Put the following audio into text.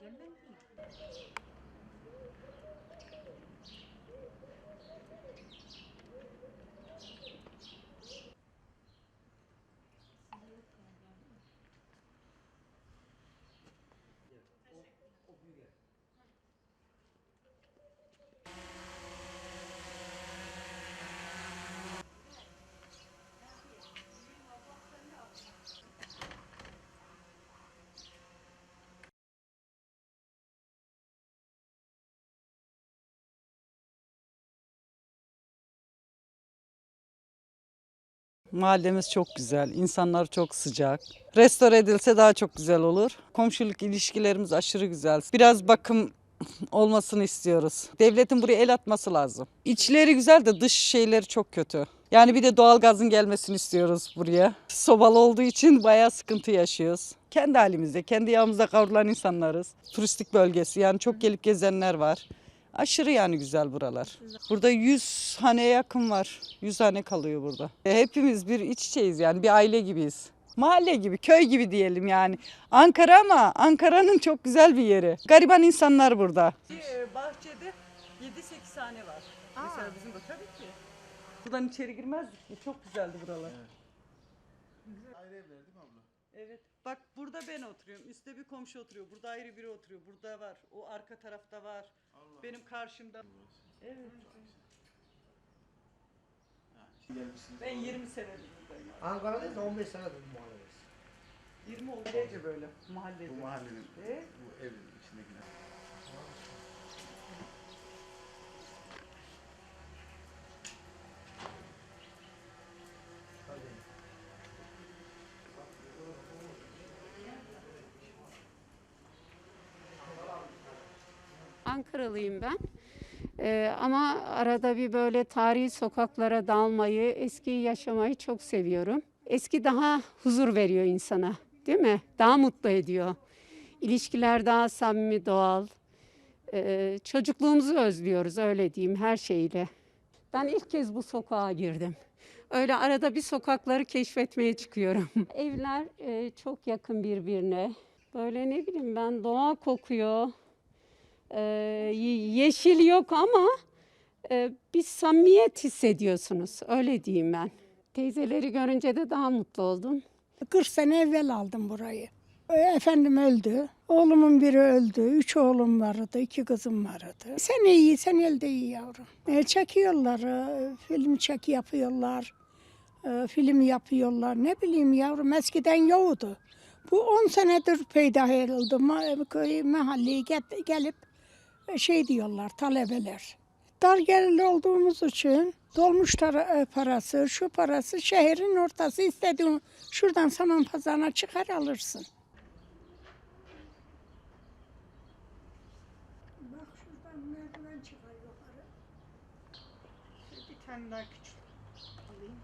人民币 Mahallemiz çok güzel, insanlar çok sıcak. Restore edilse daha çok güzel olur. Komşuluk ilişkilerimiz aşırı güzel. Biraz bakım olmasını istiyoruz. Devletin buraya el atması lazım. İçleri güzel de dış şeyleri çok kötü. Yani bir de doğalgazın gelmesini istiyoruz buraya. Sobalı olduğu için bayağı sıkıntı yaşıyoruz. Kendi halimizde, kendi yağımızda kavrulan insanlarız. Turistik bölgesi yani çok gelip gezenler var. Aşırı yani güzel buralar. Burada 100 haneye yakın var. 100 hane kalıyor burada. E, Hepimiz bir iç içeyiz yani bir aile gibiyiz. Mahalle gibi, köy gibi diyelim yani. Ankara ama Ankara'nın çok güzel bir yeri. Gariban insanlar burada. bahçede 7-8 hane var. Mesela bizim de tabii ki. Buradan içeri girmezdik ki. Çok güzeldi buralar. Ayrı evler değil mi abla? Evet. Bak burada ben oturuyorum. Üstte bir komşu oturuyor. Burada ayrı biri oturuyor. Burada var. O arka tarafta var. Allah. Benim karşımda. Evet. Ben 20 senedir buradayım. Ankara'da da 15 senedir bu muhalefet. 20 oldu Gece böyle mahallede. Bu mahallenin, Evet. bu evin içindekiler. Ankaralıyım ben. Ee, ama arada bir böyle tarihi sokaklara dalmayı, eskiyi yaşamayı çok seviyorum. Eski daha huzur veriyor insana, değil mi? Daha mutlu ediyor. İlişkiler daha samimi, doğal. Ee, çocukluğumuzu özlüyoruz, öyle diyeyim, her şeyle. Ben ilk kez bu sokağa girdim. Öyle arada bir sokakları keşfetmeye çıkıyorum. Evler e, çok yakın birbirine. Böyle ne bileyim ben doğa kokuyor. Ee, ye- yeşil yok ama e, bir samimiyet hissediyorsunuz. Öyle diyeyim ben. Teyzeleri görünce de daha mutlu oldum. 40 sene evvel aldım burayı. E, Efendim öldü. Oğlumun biri öldü. Üç oğlum vardı, iki kızım vardı. Sen iyi, sen elde iyi yavrum. E, çekiyorlar, e, film çeki yapıyorlar. e, film yapıyorlar. Ne bileyim yavrum eskiden yoktu. Bu 10 senedir peydah edildi. Ma- köy, mahalleye get- gelip şey diyorlar talebeler. Dar gelirli olduğumuz için dolmuş e, parası, şu parası şehrin ortası istediğin şuradan saman pazarına çıkar alırsın. Bak şuradan merdiven çıkar yukarı. Bir tane daha küçük alayım.